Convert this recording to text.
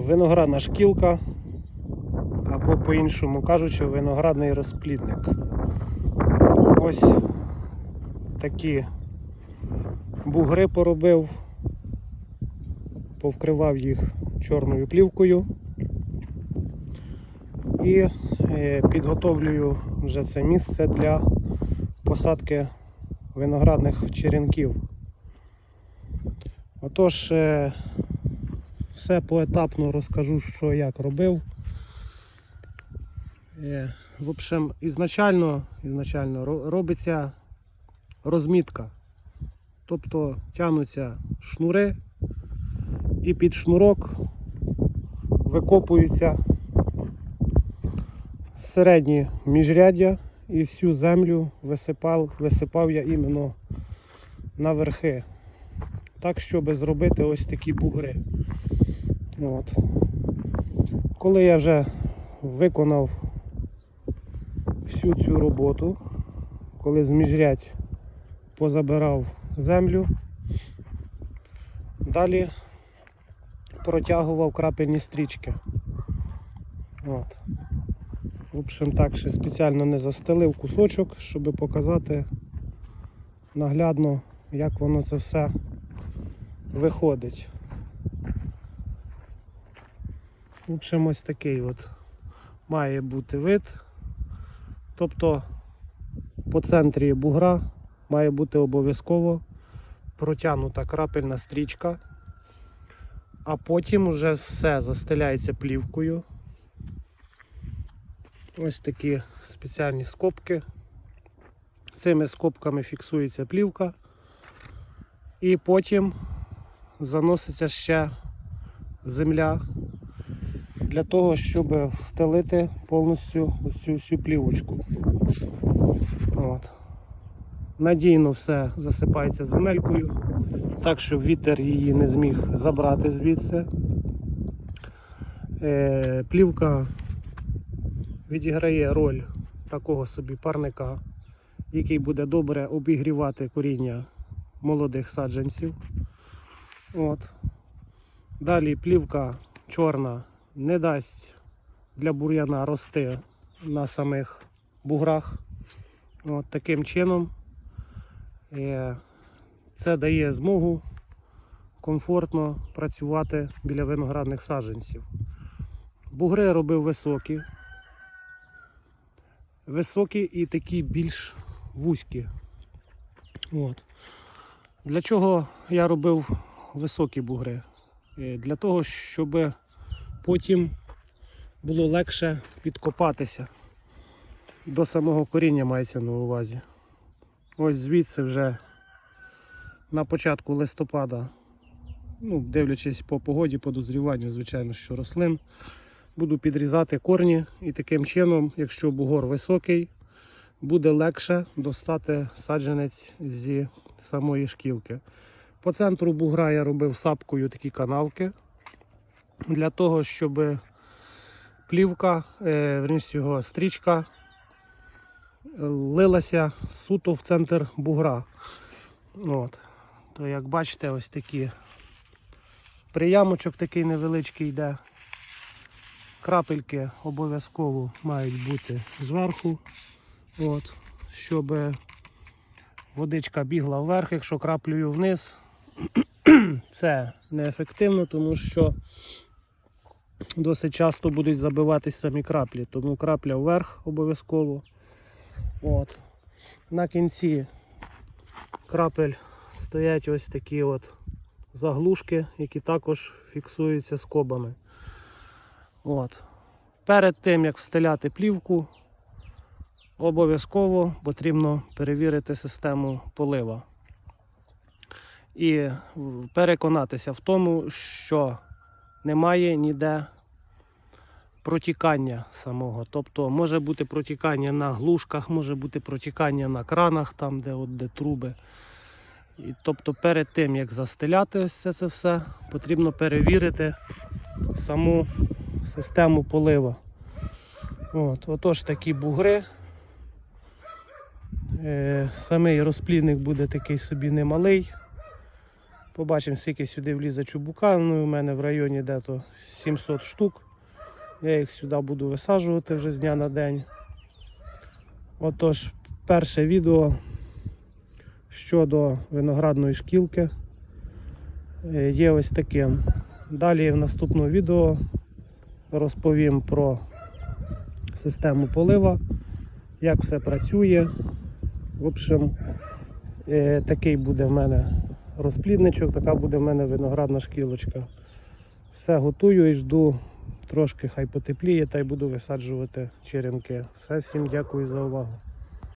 виноградна шкілка, або по-іншому кажучи, виноградний розплідник. Ось такі бугри поробив, повкривав їх чорною плівкою і е, підготовлюю вже це місце для посадки виноградних черенків. Отож, е, все поетапно розкажу, що як робив. Е, В общем, ізначально, ізначально робиться розмітка. Тобто тягнуться шнури і під шнурок викопуються середні міжряддя і всю землю висипав, висипав я іменно на верхи. Так, щоб зробити ось такі бугри. От. Коли я вже виконав всю цю роботу, коли з міжрядь позабирав землю, далі протягував крапельні стрічки. От. В общем, так ще спеціально не застелив кусочок, щоб показати наглядно, як воно це все виходить. В общем, ось такий от має бути вид. Тобто по центрі бугра має бути обов'язково протягнута крапельна стрічка, а потім вже все застеляється плівкою. Ось такі спеціальні скобки. Цими скобками фіксується плівка. І потім заноситься ще земля для того, щоб встелити повністю цю всю плівочку. От. Надійно все засипається земелькою, так щоб вітер її не зміг забрати звідси. Е, плівка відіграє роль такого собі парника, який буде добре обігрівати коріння молодих саджанців. От. Далі плівка чорна не дасть для бур'яна рости на самих буграх. От таким чином е, це дає змогу комфортно працювати біля виноградних саджанців. Бугри робив високі. Високі і такі більш вузькі. От. Для чого я робив високі бугри? Е, Для того, щоб потім було легше підкопатися. До самого коріння мається на увазі. Ось звідси вже на початку листопада, ну, дивлячись по погоді, по дозріванню, звичайно, що рослин, буду підрізати корні і таким чином, якщо бугор високий, буде легше достати саджанець зі самої шкілки. По центру бугра я робив сапкою такі канавки для того, щоб плівка, е, верніше його стрічка лилася суто в центр бугра. От. То як бачите, ось такі приямочок такий невеличкий йде. Крапельки обов'язково мають бути зверху, от, щоб водичка бігла вверх, якщо краплею вниз, це неефективно, тому що досить часто будуть забиватись самі краплі, тому крапля вверх обов'язково. От. На кінці крапель стоять ось такі от заглушки, які також фіксуються скобами. От. Перед тим як встеляти плівку, обов'язково потрібно перевірити систему полива. І переконатися в тому, що немає ніде протікання самого. Тобто може бути протікання на глушках, може бути протікання на кранах, там, де, от, де труби. І, тобто перед тим, як застеляти ось це, все, потрібно перевірити саму систему полива. От, отож такі бугри. Е, самий розплідник буде такий собі немалий. Побачимо, скільки сюди влізе чубука. Ну, у мене в районі дето 700 штук. Я їх сюди буду висаджувати вже з дня на день. Отож, перше відео щодо виноградної шкілки е, є ось таким. Далі в наступному відео розповім про систему полива, як все працює. В общем, е, такий буде в мене розплідничок, така буде в мене виноградна шкілочка. Все готую і жду трошки хай потепліє та й буду висаджувати черенки. Все, всім дякую за увагу.